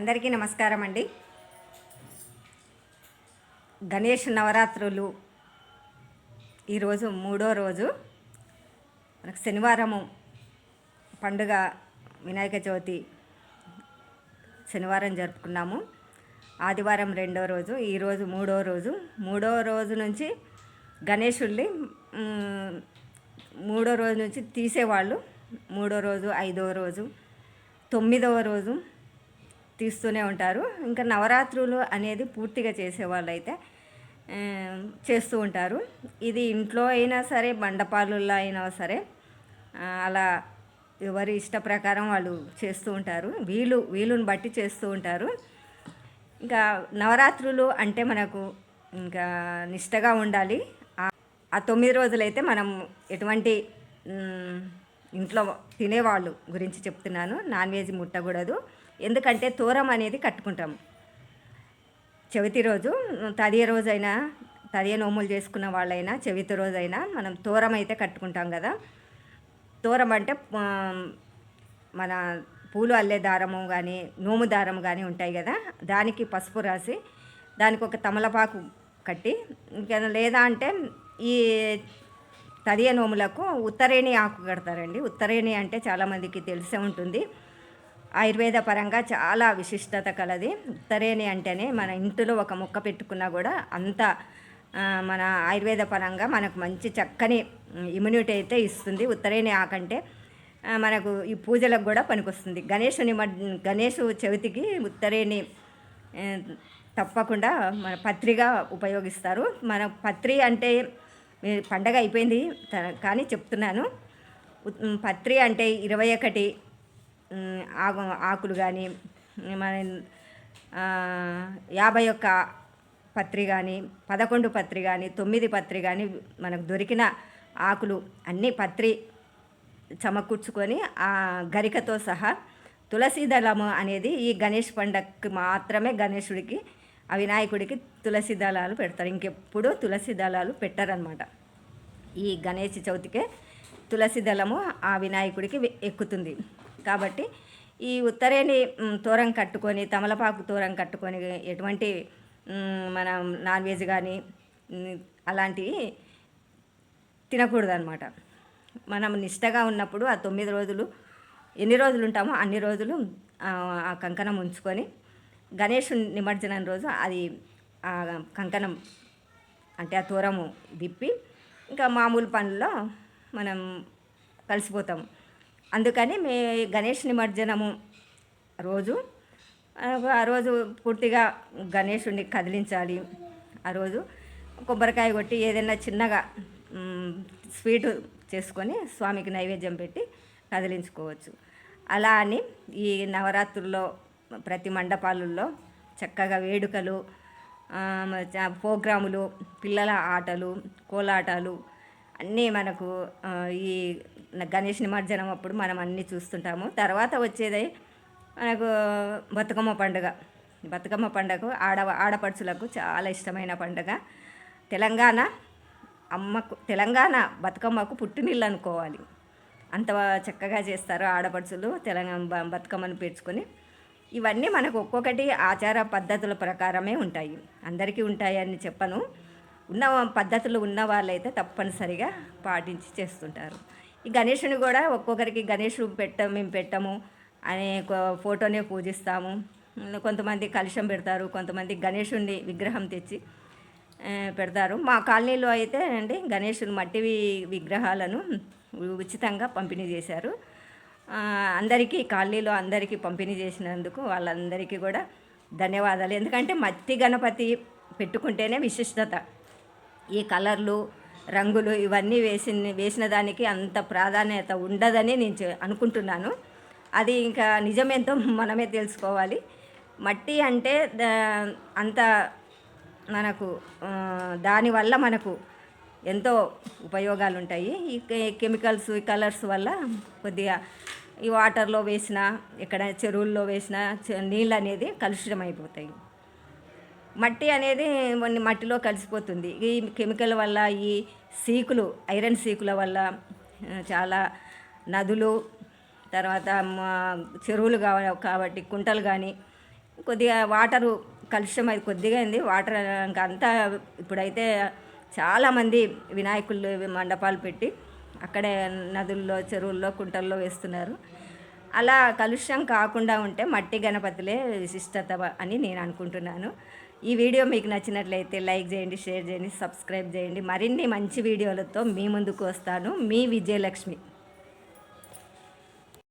అందరికీ నమస్కారం అండి. గణేష్ నవరాత్రులు ఈరోజు మూడో రోజు. మనకు శనివారము పండుగ వినాయక చవితి శనివారం జరుపుకున్నాము. ఆదివారం రెండో రోజు ఈరోజు మూడో రోజు. మూడో రోజు నుంచి గణేషుల్ని మూడో రోజు నుంచి తీసేవాళ్ళు. మూడో రోజు ఐదో రోజు. తొమ్మిదవ రోజు తీస్తూనే ఉంటారు. ఇంకా నవరాత్రులు అనేది పూర్తిగా చేసేవాళ్ళు అయితే చేస్తూ ఉంటారు. ఇది ఇంట్లో అయినా సరే బండపాలుల్లో అయినా సరే అలా ఎవరి ఇష్ట ప్రకారం వాళ్ళు చేస్తూ ఉంటారు. వీలు వీలుని బట్టి చేస్తూ ఉంటారు. ఇంకా నవరాత్రులు అంటే మనకు ఇంకా నిష్టగా ఉండాలి. ఆ- తొమ్మిది తొమ్మిది రోజులైతే మనం ఎటువంటి ఇంట్లో తినేవాళ్ళు గురించి చెప్తున్నాను. నాన్ వెజ్ ముట్టకూడదు. ఎందుకంటే తోరం అనేది కట్టుకుంటాం. చవితి రోజు తదియ రోజైనా తదియ నోములు చేసుకున్న వాళ్ళైనా చవితి రోజైనా మనం తోరం అయితే కట్టుకుంటాం కదా. తోరం అంటే మన పూలు అల్లే దారము కానీ నోము దారం కానీ ఉంటాయి కదా. దానికి పసుపు రాసి దానికి ఒక తమలపాకు కట్టి ఇంకా లేదా అంటే ఈ తదియ నోములకు ఉత్తరేణి ఆకు కడతారండి. ఉత్తరేణి అంటే చాలామందికి తెలిసే ఉంటుంది. ఆయుర్వేద పరంగా చాలా విశిష్టత కలది. ఉత్తరేణి అంటేనే మన ఇంటిలో ఒక మొక్క పెట్టుకున్నా కూడా అంత మన ఆయుర్వేద పరంగా మనకు మంచి చక్కని ఇమ్యూనిటీ అయితే ఇస్తుంది. ఉత్తరేణి ఆకంటే మనకు ఈ పూజలకు కూడా పనికొస్తుంది. గణేషుని మడ్ గణేషు చవితికి ఉత్తరేణి తప్పకుండా మన పత్రిగా ఉపయోగిస్తారు. మన పత్రి అంటే పండగ అయిపోయింది కానీ చెప్తున్నాను. పత్రి అంటే ఇరవై ఒకటి ఆకు ఆకులు కానీ మన యాభై ఒక్క పత్రి కానీ పదకొండు పత్రి కానీ తొమ్మిది పత్రి కానీ మనకు దొరికిన ఆకులు అన్నీ పత్రి సమకూర్చుకొని ఆ గరికతో సహా తులసి దళము అనేది ఈ గణేష్ పండగకి మాత్రమే గణేశుడికి ఆ వినాయకుడికి తులసి దళాలు పెడతారు. ఇంకెప్పుడు తులసి దళాలు పెట్టారనమాట ఈ గణేష్ చవితికే తులసి దళము ఆ వినాయకుడికి ఎక్కుతుంది. కాబట్టి ఈ ఉత్తరేని తోరం కట్టుకొని తమలపాకు తోరం కట్టుకొని ఎటువంటి మనం నాన్ వెజ్ కానీ అలాంటివి తినకూడదు అనమాట మనం నిష్టగా ఉన్నప్పుడు ఆ తొమ్మిది రోజులు ఎన్ని రోజులు ఉంటామో అన్ని రోజులు ఆ కంకణం ఉంచుకొని గణేష్ నిమజ్జనం రోజు అది ఆ కంకణం అంటే ఆ తోరము విప్పి ఇంకా మామూలు పనుల్లో మనం కలిసిపోతాము. అందుకని మే గణేష్ నిమజ్జనము రోజు ఆ రోజు పూర్తిగా గణేషుడిని కదిలించాలి. ఆ రోజు కొబ్బరికాయ కొట్టి ఏదైనా చిన్నగా స్వీట్ స్వీటు చేసుకొని స్వామికి నైవేద్యం పెట్టి కదిలించుకోవచ్చు. అలా అని ఈ నవరాత్రుల్లో ప్రతి మండపాలలో చక్కగా వేడుకలు ప్రోగ్రాములు పిల్లల ఆటలు కోలాటాలు అన్నీ మనకు ఈ గణేష్ నిమజ్జనం అప్పుడు మనం అన్నీ చూస్తుంటాము. తర్వాత వచ్చేది మనకు బతుకమ్మ పండుగ. బతుకమ్మ పండుగ ఆడ ఆడపడుచులకు చాలా ఇష్టమైన పండుగ. తెలంగాణ అమ్మకు తెలంగాణ బతుకమ్మకు పుట్టినిల్లు అనుకోవాలి. అంత చక్కగా చేస్తారు ఆడపడుచులు తెలంగాణ బ- బతుకమ్మను పేర్చుకొని. ఇవన్నీ మనకు ఒక్కొక్కటి ఆచార పద్ధతుల ప్రకారమే ఉంటాయి. అందరికీ ఉంటాయని చెప్పను. ఉన్న పద్ధతులు ఉన్న వాళ్ళైతే తప్పనిసరిగా పాటించి చేస్తుంటారు. ఈ గణేషుని కూడా ఒక్కొక్కరికి గణేషుడు పెట్టము మేము పెట్టము అనే ఫోటోనే పూజిస్తాము. కొంతమంది కలుషం పెడతారు కొంతమంది గణేషుడిని విగ్రహం తెచ్చి పెడతారు. మా కాలనీలో అయితే అండి గణేషుని మట్టి విగ్రహాలను ఉచితంగా పంపిణీ చేశారు. అందరికీ కాలనీలో అందరికీ పంపిణీ చేసినందుకు వాళ్ళందరికీ కూడా ధన్యవాదాలు. ఎందుకంటే మట్టి గణపతి పెట్టుకుంటేనే విశిష్టత. ఈ కలర్లు రంగులు ఇవన్నీ వేసి వేసిన దానికి అంత ప్రాధాన్యత ఉండదని నేను అనుకుంటున్నాను. అది ఇంకా నిజమేంతో మనమే తెలుసుకోవాలి. మట్టి అంటే దా- అంత మనకు దానివల్ల మనకు ఎంతో ఉపయోగాలు ఉంటాయి ఈ కెమికల్స్ ఈ కలర్స్ వల్ల కొద్దిగా ఈ వాటర్లో వేసిన ఎక్కడ చెరువుల్లో వేసిన నీళ్ళు అనేది కలుషితం అయిపోతాయి మట్టి అనేది కొన్ని మట్టిలో కలిసిపోతుంది. ఈ కెమికల్ వల్ల ఈ సీకులు ఐరన్ సీకుల వల్ల చాలా నదులు తర్వాత మా చెరువులు కావ కాబట్టి కుంటలు కానీ కొద్దిగా వాటరు కలుషితం అది కొద్దిగా అయింది. వాటర్ ఇంకా అంతా ఇప్పుడైతే చాలామంది వినాయకులు మండపాలు పెట్టి అక్కడే నదుల్లో చెరువుల్లో కుంటల్లో వేస్తున్నారు. అలా కలుష్యం కాకుండా ఉంటే మట్టి గణపతులే విశిష్టత అని నేను అనుకుంటున్నాను. ఈ వీడియో మీకు నచ్చినట్లయితే లైక్ చేయండి షేర్ చేయండి సబ్స్క్రైబ్ చేయండి. మరిన్ని మంచి వీడియోలతో మీ ముందుకు వస్తాను. మీ విజయలక్ష్మి.